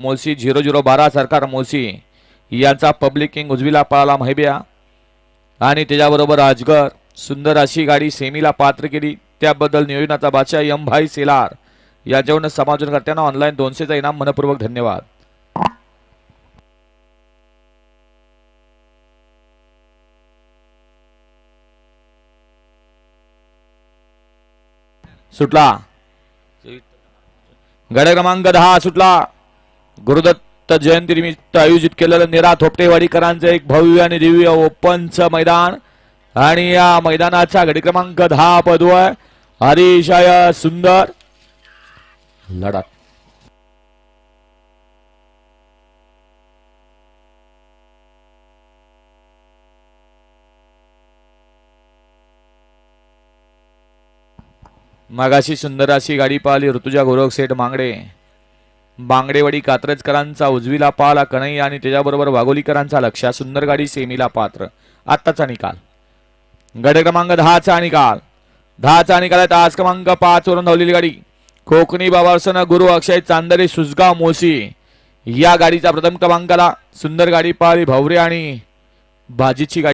मोसी zero zero बारा सरकार मोसी यांचा पब्लिक किंग उजवीला पळाला महिब्या. आणि त्याच्याबरोबर अजगर सुंदर अशी गाडी सेमीला पात्र केली. त्याबद्दल नियोजनाचा बादशाह यम भाई सेलार याच्यावरून समायोजनकर्त्यांना ऑनलाईन दोनशेचा इनाम मनपूर्वक धन्यवाद. सुटला. गड क्रमांक दहा सुटला. गुरुदत्त जयंती निमित्त आयोजित केलेलं निरा थोपटेवाडीकरांचं एक भव्य आणि दिव्य ओपनचं मैदान. आणि या मैदानाचा घडी क्रमांक दहा पदवय अतिशय सुंदर लढत. मगाशी सुंदर अशी गाडी पाहिली ऋतुजा गोरख सेठ मांगडे. बांगडेवाडी कात्रजकरांचा उजवीला पाला कन्हैया आणि त्याच्याबरोबर वाघोलीकरांचा लक्ष सुंदर गाडी सेमीला पात्र. आत्ताचा निकाल. गड क्रमांक दहाचा निकाल. दहाचा निकाल आहे. तास क्रमांक पाच वरून धावलेली गाडी. कोकणी बाबासन गुरु अक्षय चांदरे सुजगाव मोसी या गाडीचा प्रथम क्रमांकाला सुंदर गाडी पाहिली. भवरे आणि भाजीची गाडी.